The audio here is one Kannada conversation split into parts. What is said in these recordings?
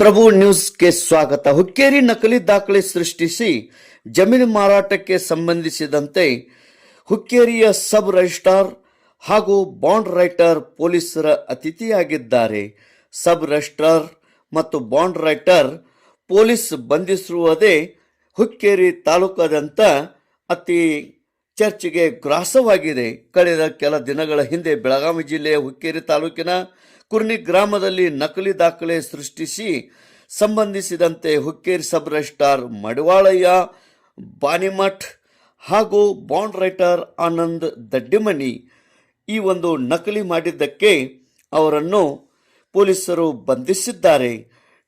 ಪ್ರಭು ನ್ಯೂಸ್ಗೆ ಸ್ವಾಗತ. ಹುಕ್ಕೇರಿ ನಕಲಿ ದಾಖಲೆ ಸೃಷ್ಟಿಸಿ ಜಮೀನು ಮಾರಾಟಕ್ಕೆ ಸಂಬಂಧಿಸಿದಂತೆ ಹುಕ್ಕೇರಿಯ ಸಬ್ ರಿಜಿಸ್ಟ್ರಾರ್ ಹಾಗೂ ಬಾಂಡ್ ರೈಟರ್ ಪೊಲೀಸರ ಅತಿಥಿಯಾಗಿದ್ದಾರೆ. ಸಬ್ ರಿಜಿಸ್ಟ್ರಾರ್ ಮತ್ತು ಬಾಂಡ್ ರೈಟರ್ ಪೊಲೀಸ್ ಬಂಧಿಸಿರುವುದೇ ಹುಕ್ಕೇರಿ ತಾಲೂಕಾದ್ಯಂತ ಅತಿ ಚರ್ಚೆಗೆ ಗ್ರಾಸವಾಗಿದೆ. ಕಳೆದ ಕೆಲ ದಿನಗಳ ಹಿಂದೆ ಬೆಳಗಾವಿ ಜಿಲ್ಲೆಯ ಹುಕ್ಕೇರಿ ತಾಲೂಕಿನ ಕುರ್ನಿ ಗ್ರಾಮದಲ್ಲಿ ನಕಲಿ ದಾಖಲೆ ಸೃಷ್ಟಿಸಿ ಸಂಬಂಧಿಸಿದಂತೆ ಹುಕ್ಕೇರಿ ಸಬ್ ಮಡಿವಾಳಯ್ಯ, ಬಾನಿಮಠ್ ಹಾಗೂ ಬಾಂಡ್ ರೈಟರ್ ಆನಂದ್ ದಡ್ಡಿಮನಿ ಈ ಒಂದು ನಕಲಿ ಮಾಡಿದ್ದಕ್ಕೆ ಅವರನ್ನು ಪೊಲೀಸರು ಬಂಧಿಸಿದ್ದಾರೆ.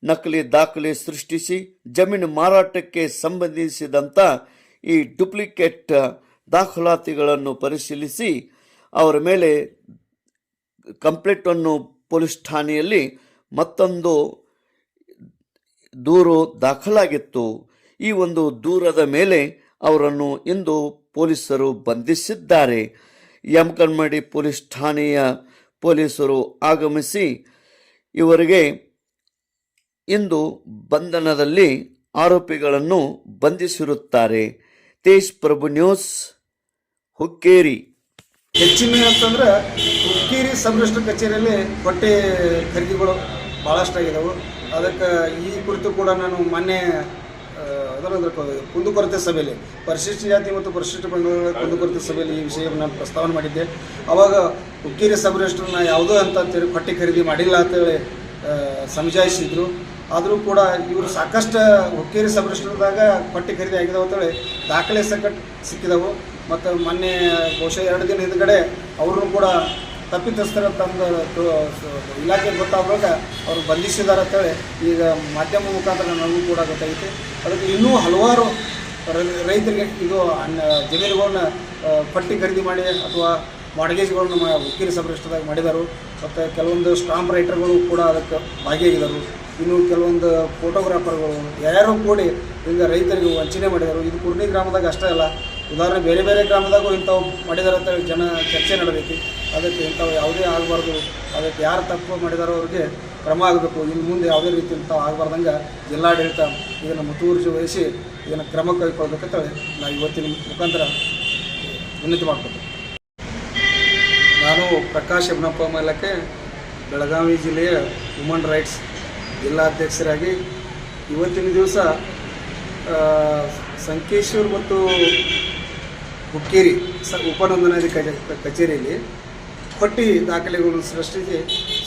ನಕಲಿ ದಾಖಲೆ ಸೃಷ್ಟಿಸಿ ಜಮೀನು ಮಾರಾಟಕ್ಕೆ ಸಂಬಂಧಿಸಿದಂಥ ಈ ಡುಪ್ಲಿಕೇಟ್ ದಾಖಲಾತಿಗಳನ್ನು ಪರಿಶೀಲಿಸಿ ಅವರ ಮೇಲೆ ಕಂಪ್ಲೇಂಟನ್ನು ಪೊಲೀಸ್ ಠಾಣೆಯಲ್ಲಿ ಮತ್ತೊಂದು ದೂರು ದಾಖಲಾಗಿತ್ತು. ಈ ಒಂದು ದೂರದ ಮೇಲೆ ಅವರನ್ನು ಇಂದು ಪೊಲೀಸರು ಬಂಧಿಸಿದ್ದಾರೆ. ಯಮಕನ್ಮಡಿ ಪೊಲೀಸ್ ಠಾಣೆಯ ಪೊಲೀಸರು ಆಗಮಿಸಿ ಇವರಿಗೆ ಇಂದು ಬಂಧನದಲ್ಲಿ ಆರೋಪಿಗಳನ್ನು ಬಂಧಿಸಿರುತ್ತಾರೆ. ತೇಜ್ ಪ್ರಭು ನ್ಯೂಸ್ ಹುಕ್ಕೇರಿ. ಹೆಚ್ಚಿನ ಅಂತಂದ್ರೆ ಹುಕ್ಕೇರಿ ಸಂರಕ್ಷಣಾ ಕಚೇರಿಯಲ್ಲಿ ಬಟ್ಟೆ ಖರೀದಿಗಳು ಭಾಳಷ್ಟಾಗಿದ್ದಾವೆ ಅದಕ್ಕೆ ಈ ಕುರಿತು ಕೂಡ ನಾನು ಮೊನ್ನೆ ಕುಂದುಕೊರತೆ ಸಭೆಯಲ್ಲಿ, ಪರಿಶಿಷ್ಟ ಜಾತಿ ಮತ್ತು ಪರಿಶಿಷ್ಟ ಪಂಗಡಗಳ ಕುಂದುಕೊರತೆ ಸಭೆಯಲ್ಲಿ ಈ ವಿಷಯವನ್ನು ನಾನು ಪ್ರಸ್ತಾವನೆ ಮಾಡಿದ್ದೆ. ಅವಾಗ ಹುಕ್ಕೇರಿ ಸಬ್ ರಿಜಿಸ್ಟರ್ನ ಯಾವುದೋ ಅಂತ ಪಟ್ಟಿ ಖರೀದಿ ಮಾಡಿಲ್ಲ ಅಂತೇಳಿ ಸಮಜಾಯಿಸಿದ್ರು. ಆದರೂ ಕೂಡ ಇವರು ಸಾಕಷ್ಟು ಹುಕ್ಕೇರಿ ಸಬ್ ರಿಜಿಸ್ಟರ್ದಾಗ ಪಟ್ಟಿ ಖರೀದಿ ಆಗಿದಾವೆ ಅಂತೇಳಿ ದಾಖಲೆ ಸಕಟ್ ಸಿಕ್ಕಿದವು. ಮತ್ತು ಮೊನ್ನೆ ಬಹುಶಃ ಎರಡು ದಿನ ಹಿಂದ್ಗಡೆ ಅವ್ರನ್ನೂ ಕೂಡ ತಪ್ಪಿತಸ್ಥರ ತಂದು ಇಲಾಖೆ ಗೊತ್ತಾಗುವಾಗ ಅವರು ಬಂಧಿಸಿದ್ದಾರೆ ಅಂತೇಳಿ ಈಗ ಮಾಧ್ಯಮ ಮುಖಾಂತರ ನಮಗೂ ಕೂಡ ಗೊತ್ತಾಗಿತ್ತು ಅದಕ್ಕೆ ಇನ್ನೂ ಹಲವಾರು ರೈತರಿಗೆ ಇದು ಅನ್ನ ಜಮೀನುಗಳನ್ನ ಪಟ್ಟಿ ಖರೀದಿ ಮಾಡಿ ಅಥವಾ ಮಾಡಗೇಜ್ಗಳನ್ನ ಉಕ್ಕಿರಿ ರಿಜಿಸ್ಟರ್ದಾಗ ಮಾಡಿದರು. ಮತ್ತು ಕೆಲವೊಂದು ಸ್ಟಾಂಪ್ ರೈಟರ್ಗಳು ಕೂಡ ಅದಕ್ಕೆ ಭಾಗಿಯಾಗಿದ್ದರು. ಇನ್ನು ಕೆಲವೊಂದು ಫೋಟೋಗ್ರಾಫರ್ಗಳು ಯಾರು ಕೂಡಿ ಈಗ ರೈತರಿಗೆ ವಂಚನೆ ಮಾಡಿದರು. ಇದು ಕುರ್ನಿ ಗ್ರಾಮದಾಗ ಅಷ್ಟೇ ಅಲ್ಲ ಉದಾಹರಣೆ ಬೇರೆ ಬೇರೆ ಗ್ರಾಮದಾಗೂ ಇಂಥವು ಮಾಡಿದಾರೆ ಅಂತ ಜನ ಚರ್ಚೆ ನಡಬೇಕು. ಅದಕ್ಕೆ ಇಂಥವು ಯಾವುದೇ ಆಗಬಾರ್ದು, ಅದಕ್ಕೆ ಯಾರು ತಪ್ಪು ಮಾಡಿದಾರೋ ಅವ್ರಿಗೆ ಕ್ರಮ ಆಗಬೇಕು. ಇನ್ನು ಮುಂದೆ ಯಾವುದೇ ರೀತಿ ಇಂಥವು ಆಗಬಾರ್ದಂಗೆ ಜಿಲ್ಲಾಡಳಿತ ಇದನ್ನು ಮುತುವರ್ಜಿ ವಹಿಸಿ ಇದನ್ನು ಕ್ರಮ ಕೈಗೊಳ್ಬೇಕಂತೇಳಿ ನಾವು ಇವತ್ತಿನ ಮುಖಾಂತರ ವಿನಂತಿ ಮಾಡ್ಕೊತೀವಿ ನಾನು ಪ್ರಕಾಶ್ ಯಮನಪ್ಪ ಮೇಲಕ್ಕೆ ಬೆಳಗಾವಿ ಜಿಲ್ಲೆಯ ಹ್ಯೂಮನ್ ರೈಟ್ಸ್ ಜಿಲ್ಲಾಧ್ಯಕ್ಷರಾಗಿ ಇವತ್ತಿನ ದಿವಸ ಸಂಕೇಶ್ವರ್ ಮತ್ತು ಹುಕ್ಕೇರಿ ಸ ಕಚೇರಿಯಲ್ಲಿ ಪಟ್ಟಿ ದಾಖಲೆಗಳನ್ನು ಸೃಷ್ಟಿಸಿ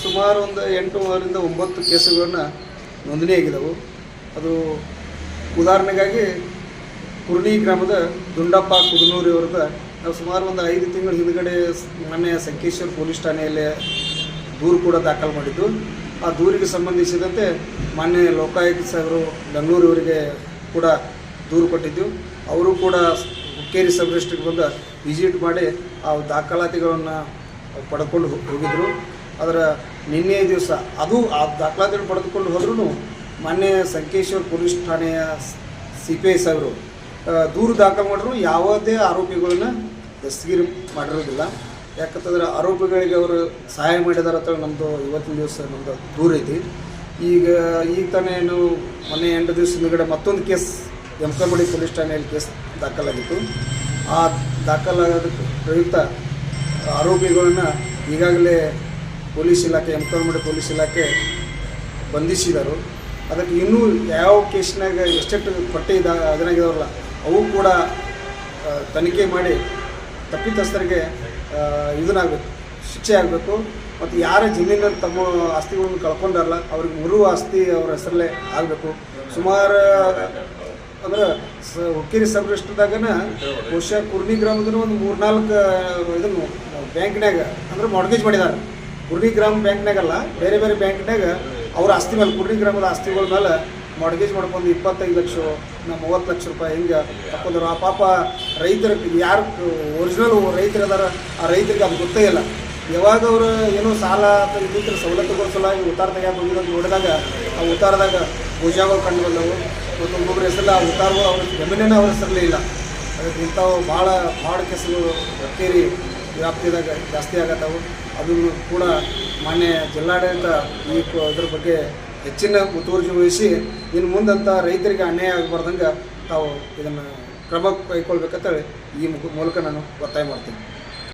ಸುಮಾರು ಒಂದು ಎಂಟುವರಿಂದ ಒಂಬತ್ತು ಕೇಸುಗಳನ್ನು ನೋಂದಣಿಯಾಗಿದ್ದವು ಅದು ಉದಾಹರಣೆಗಾಗಿ ಕುರುಣಿ ಗ್ರಾಮದ ದುಂಡಪ್ಪ ಕುದನೂರಿ ಅವ್ರದ ನಾವು ಸುಮಾರು ಒಂದು ಐದು ತಿಂಗಳ ಹಿಂದ್ಗಡೆ ಮೊನ್ನೆ ಸಂಕೇಶ್ವರ ಪೊಲೀಸ್ ಠಾಣೆಯಲ್ಲಿ ದೂರು ಕೂಡ ದಾಖಲು ಮಾಡಿದ್ದು. ಆ ದೂರಿಗೆ ಸಂಬಂಧಿಸಿದಂತೆ ಮಾನ್ಯ ಲೋಕಾಯುಕ್ತ ಸಾಹೇಬರು ಬೆಂಗಳೂರಿವರಿಗೆ ಕೂಡ ದೂರು ಕೊಟ್ಟಿದ್ದು. ಅವರು ಕೂಡ ಹುಕ್ಕೇರಿ ಸಬ್ ಡಿಸ್ಟ್ರಿಕ್ಟ್ ಬಂದು ವಿಸಿಟ್ ಮಾಡಿ ಆ ದಾಖಲಾತಿಗಳನ್ನು ಪಡ್ಕೊಂಡು ಹೋಗಿದ್ದರು ಅದರ ನಿನ್ನೆ ದಿವಸ ಅದು ಆ ದಾಖಲಾತಿಗಳು ಪಡೆದುಕೊಂಡು ಹೋದ್ರೂ ಮೊನ್ನೆ ಸಂಕೇಶ್ವರ ಪೊಲೀಸ್ ಠಾಣೆಯ ಸಿ ಪಿ ಐ ಸಾಹೇಬರು ದೂರು ದಾಖಲು ಮಾಡಿದ್ರು. ಯಾವುದೇ ಆರೋಪಿಗಳನ್ನ ದಸ್ತಗಿರಿ ಮಾಡಿರೋದಿಲ್ಲ. ಯಾಕಂತಂದ್ರೆ ಆರೋಪಿಗಳಿಗೆ ಅವರು ಸಹಾಯ ಮಾಡಿದಾರೆ ಅಂತ ನಮ್ಮದು ಇವತ್ತಿನ ದಿವಸ ನಮ್ಮದು ದೂರ ಐತಿ. ಈಗ ಈಗ ತಾನೇ ಏನು ಮೊನ್ನೆ ಎಂಟು ದಿವಸ ಹಿಂದ್ಗಡೆ ಮತ್ತೊಂದು ಕೇಸ್ ಯಮಕಂಬಡಿ ಪೊಲೀಸ್ ಠಾಣೆಯಲ್ಲಿ ಕೇಸ್ ದಾಖಲಾಗಿತ್ತು. ಆ ದಾಖಲಾದ ಪ್ರಯುಕ್ತ ಆರೋಪಿಗಳನ್ನು ಈಗಾಗಲೇ ಪೊಲೀಸ್ ಇಲಾಖೆ ಯಮಕಂಗುಡಿ ಪೊಲೀಸ್ ಇಲಾಖೆ ಬಂಧಿಸಿದರು. ಅದಕ್ಕೆ ಇನ್ನೂ ಯಾವ ಕೇಸ್ನಾಗ ಎಷ್ಟೆಷ್ಟು ಪಟ್ಟಿ ಇದ ಅದನ್ನಾಗಿದಾವಲ್ಲ ಅವು ಕೂಡ ತನಿಖೆ ಮಾಡಿ ತಪ್ಪಿತಸ್ಥರಿಗೆ ಇದನ್ನಾಗಬೇಕು, ಶಿಕ್ಷೆ ಆಗಬೇಕು. ಮತ್ತು ಯಾರ ಜಮೀನಲ್ಲಿ ತಮ್ಮ ಆಸ್ತಿಗಳನ್ನು ಕಳ್ಕೊಂಡಾರಲ್ಲ, ಅವ್ರಿಗೆ ಮರು ಆಸ್ತಿ ಅವ್ರ ಹೆಸರಲ್ಲೇ ಆಗಬೇಕು. ಸುಮಾರು ಅಂದ್ರೆ ಸ ಹುಕ್ಕೇರಿ ಸಬ್ ರಿಜಿಸ್ಟರ್ದಾಗನ ಬಹುಶಃ ಕುರ್ನಿ ಗ್ರಾಮದ ಒಂದು ಮೂರ್ನಾಲ್ಕು, ಇದನ್ನು ಬ್ಯಾಂಕ್ನಾಗ ಅಂದ್ರೆ ಮಾರ್ಗೇಜ್ ಮಾಡಿದಾರೆ. ಕುರ್ನಿ ಗ್ರಾಮ ಬ್ಯಾಂಕ್ನಾಗಲ್ಲ ಬೇರೆ ಬೇರೆ ಬ್ಯಾಂಕ್ನಾಗ ಅವ್ರ ಆಸ್ತಿ ಮೇಲೆ, ಕುರ್ನಿ ಗ್ರಾಮದ ಆಸ್ತಿಗಳ ಮೇಲೆ ಮಾರ್ಗೇಜ್ ಮಾಡ್ಕೊಂಡು ಇಪ್ಪತ್ತೈದು ಲಕ್ಷ ನಮ್ಮ ಮೂವತ್ತು ಲಕ್ಷ ರೂಪಾಯಿ ಹಿಂಗೆ ಹಾಕೊಂಡ್ರು ಆ ಪಾಪ ರೈತರ, ಯಾರು ಒರಿಜಿನಲ್ ರೈತರು ಅದಾರ, ಆ ರೈತರಿಗೆ ಅದು ಗೊತ್ತೇ ಇಲ್ಲ. ಯಾವಾಗ ಅವರು ಏನೋ ಸಾಲ ಅಥವಾ ಇನ್ನಿತರ ಸವಲತ್ತುಗಳ ಸಲುವಾಗಿ ಉತ್ತಾರ ತೆಗಿಯಕ್ಕೆ ನೋಡಿದಾಗ, ಆ ಉತ್ತಾರದಾಗ ಭುಜಾಗಳು ಕಂಡು ಬಂದವು ಮತ್ತು ಹೆಸರಲ್ಲಿ ಆ ಉತ್ತಾರಗಳು ಅವ್ರ ಜಮೀನೇನ ಅವ್ರ ಹೆಸರಲ್ಲಿ ಇಲ್ಲ. ಅದಕ್ಕೆ ಇಂಥವು ಭಾಳ ಭಾಳ ಕೇಸುಗಳು ಹುಕ್ಕೇರಿ ವ್ಯಾಪ್ತಿದಾಗ ಜಾಸ್ತಿ ಆಗತ್ತವು. ಅದನ್ನು ಕೂಡ ಮಾನ್ಯ ಜಿಲ್ಲಾಡಳಿತ ಈ ಅದ್ರ ಇದ್ರ ಬಗ್ಗೆ ಹೆಚ್ಚಿನ ಮುತುವರ್ಜಿ ವಹಿಸಿ, ಇನ್ನು ಮುಂದಂಥ ರೈತರಿಗೆ ಅನ್ಯಾಯ ಆಗಬಾರ್ದಂಗೆ ತಾವು ಇದನ್ನು ಕ್ರಮ ಕೈಗೊಳ್ಬೇಕಂತೇಳಿ ಈ ಮೂಲಕ ನಾನು ಒತ್ತಾಯ ಮಾಡ್ತೀನಿ.